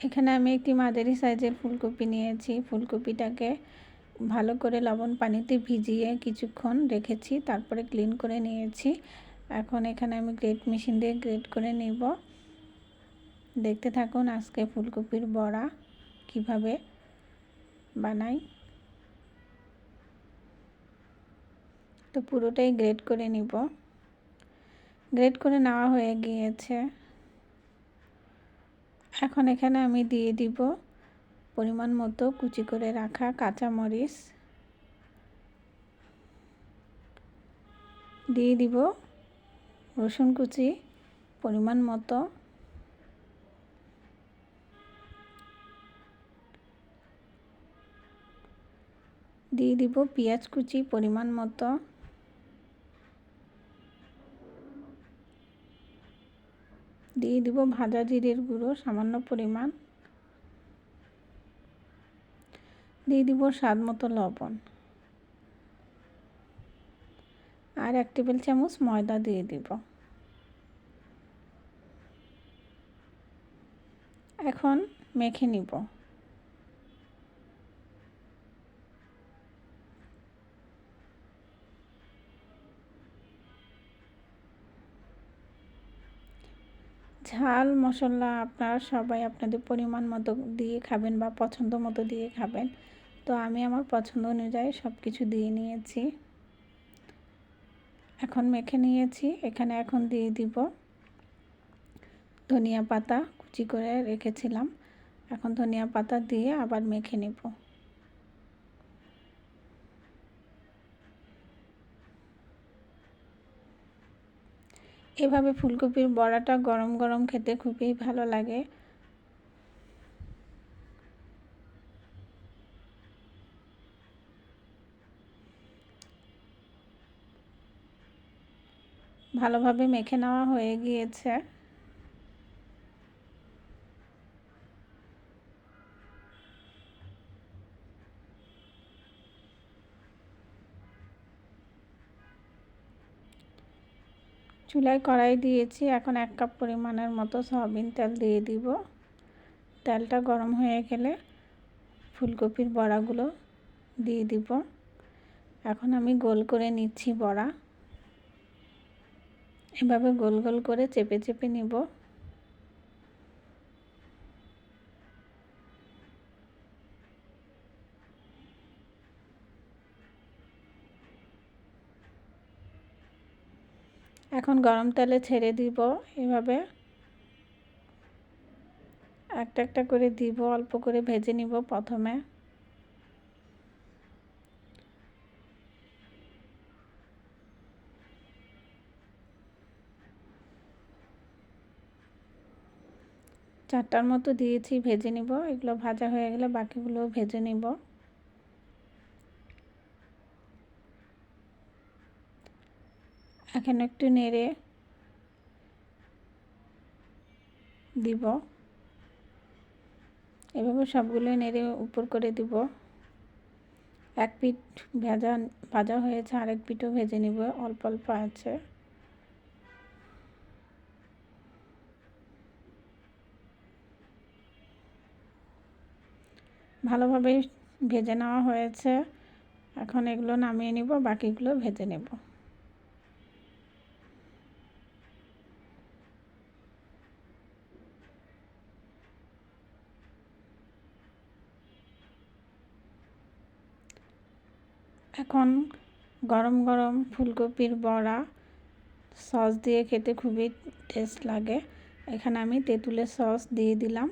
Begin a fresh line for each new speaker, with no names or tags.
এখানে আমি একটি মাঝারি সাইজের ফুলকপি নিয়েছি। ফুলকপিটাকে ভালো করে লবণ পানিতে ভিজিয়ে কিছুক্ষণ রেখেছি, তারপরে ক্লিন করে নিয়েছি। এখন এখানে আমি গ্রেট মেশিন দিয়ে গ্রেট করে নিব। দেখতে থাকুন আজকে ফুলকপির বড়া কীভাবে বানাই। তো পুরোটাই গ্রেট করে নিব। গ্রেট করে নেওয়া হয়ে গিয়েছে। এখন এখানে আমি দিয়ে দিব পরিমাণ মতো কুচি করে রাখা কাঁচামরিচ। দিয়ে দিব রসুন কুচি পরিমাণ মতো। দিয়ে দিব পেঁয়াজ কুচি পরিমাণ মতো। দিয়ে দিব ভাজা জিরের গুঁড়ো, সামান্য পরিমাণ। দিয়ে দিব স্বাদ মতো লবণ। আর এক টেবিল চামচ ময়দা দিয়ে দিব। এখন মেখে নিব। ঝাল মশলা আপনারা সবাই আপনাদের পরিমাণ মতো দিয়ে খাবেন বা পছন্দ মতো দিয়ে খাবেন। তো আমি আমার পছন্দ অনুযায়ী সব কিছু দিয়ে নিয়েছি। এখন মেখে নিয়েছি। এখানে এখন দিয়ে দিব ধনিয়া পাতা, কুচি করে রেখেছিলাম। এখন ধনিয়া পাতা দিয়ে আবার মেখে নেব। এভাবে ফুলকপির বড়াটা গরম গরম খেতে খুবই ভালো লাগে। ভালোভাবে মেখে নেওয়া হয়ে গিয়েছে। চুলায় কড়াই দিয়েছি। এখন এক কাপ পরিমাণের মতো সয়াবিন তেল দিয়ে দিব। তেলটা গরম হয়ে গেলে ফুলকপির বড়াগুলো দিয়ে দিব। এখন আমি গোল করে নিচ্ছি বড়া। এভাবে গোল গোল করে চেপে চেপে নিব। এখন গরম তেলে ছেড়ে দিব, এভাবে। একটা একটা করে দিব, অল্প করে ভেজে নিব প্রথমে। চারটার মতো দিয়েছি, ভেজে নিব। এগুলো ভাজা হয়ে গেলে বাকিগুলো ভেজে নিব। এখন একটু নেড়ে দিব। এভাবে সবগুলো নেড়ে উপর করে দিব। এক পিঠ ভেজা, ভাজা হয়েছে, আরেক পিঠও ভেজে নিব। অল্প অল্প আছে। ভালোভাবে ভেজে নেওয়া হয়েছে। এখন এগুলো নামিয়ে নিব, বাকিগুলো ভেজে নেব। এখন গরম গরম ফুলকপির বড়া, সস দিয়ে খেতে খুবই টেস্ট লাগে। এখানে আমি তেঁতুলের সস দিয়ে দিলাম।